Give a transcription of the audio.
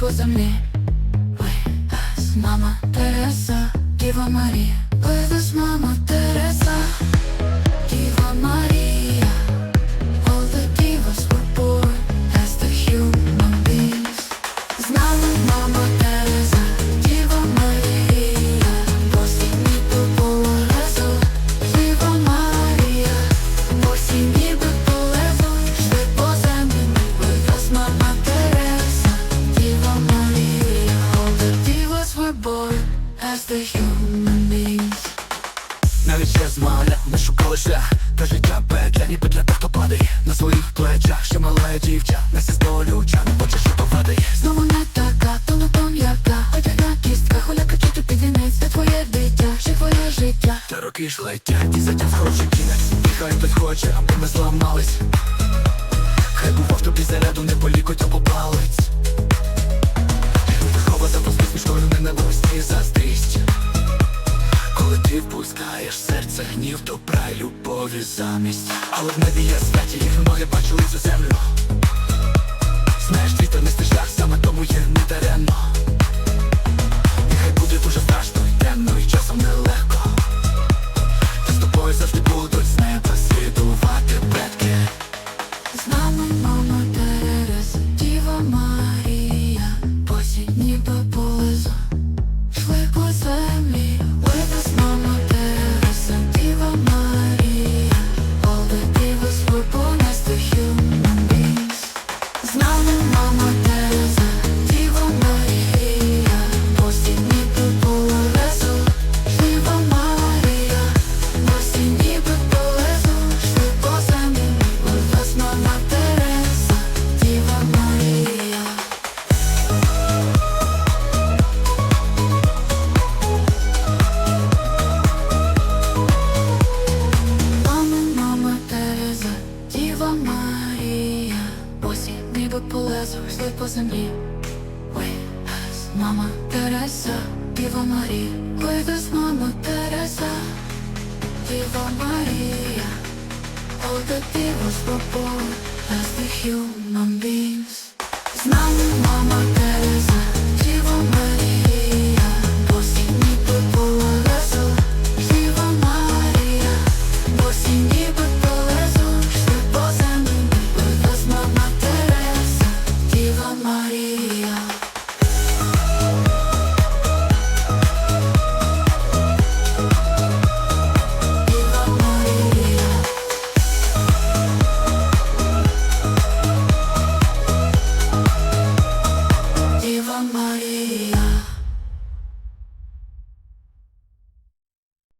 по землі. Ой, Мама Тереса, Діва Марія. As the human beings. Навіть ще з маля не шукали шлях Та життя петля, ніби для тих, хто падає. На своїх плечах ще мале дівча. Несе з болюча, не хоче, що падає Знову не така, то не том яка. Одягна кістка, хуляка чи ти підінець Це твоє дитя, ще твоє життя. Та роки ж летять, і затям хороший кінець. І хай хтось хоче, аби ми зламались. Хай бував тобі заряду, не полікоть або палець любові замість. Але в небі є святі, їх ноги бачили цю землю. Знаєш, твій тернистий шлях, саме тому є З ніби полезу, йшли по землі. With мама Тереса, Діва Марія, us, мама Тереса, Діва Марія. All the divas were born as the human beings. З нами мама Тереза,